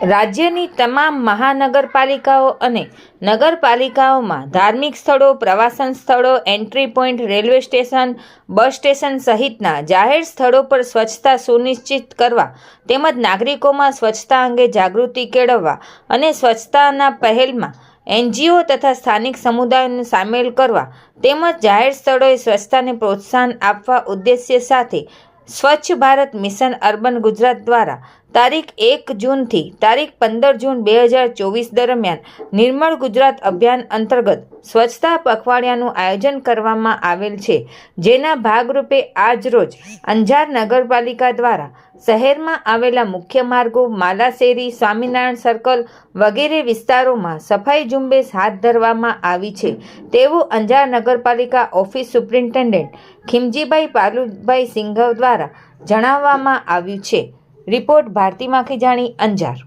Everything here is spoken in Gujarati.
રાજ્યની તમામ મહાનગરપાલિકાઓ અને નગરપાલિકાઓમાં ધાર્મિક સ્થળો, પ્રવાસન સ્થળો, entry point, railway station, bus station સહિતના જાહેર સ્થળો પર સ્વચ્છતા સુનિશ્ચિત કરવા તેમજ નાગરિકોમાં સ્વચ્છતા અંગે જાગૃતિ કેળવવા અને સ્વચ્છતાના પહેલમાં એનજીઓ તથા સ્થાનિક સમુદાયોને સામેલ કરવા તેમજ જાહેર સ્થળોએ સ્વચ્છતાને પ્રોત્સાહન આપવા ઉદ્દેશ્ય સાથે સ્વચ્છ ભારત મિશન અર્બન ગુજરાત દ્વારા તારીખ એક જૂનથી તારીખ પંદર જૂન બે હજાર ચોવીસ દરમિયાન નિર્મળ ગુજરાત અભિયાન અંતર્ગત સ્વચ્છતા પખવાડિયાનું આયોજન કરવામાં આવેલ છે, જેના ભાગરૂપે આજરોજ અંજાર નગરપાલિકા દ્વારા શહેરમાં આવેલા મુખ્ય માર્ગો માલાશેરી સ્વામિનારાયણ સર્કલ વગેરે વિસ્તારોમાં સફાઈ ઝુંબેશ હાથ ધરવામાં આવી છે. તેવું અંજાર નગરપાલિકા ઓફિસ સુપ્રિન્ટેન્ડન્ટ ખીમજીભાઈ પાલુભાઈ સિંઘવ દ્વારા જણાવવામાં આવ્યું છે. રિપોર્ટ ભારતી માખીજાણી અંજાર.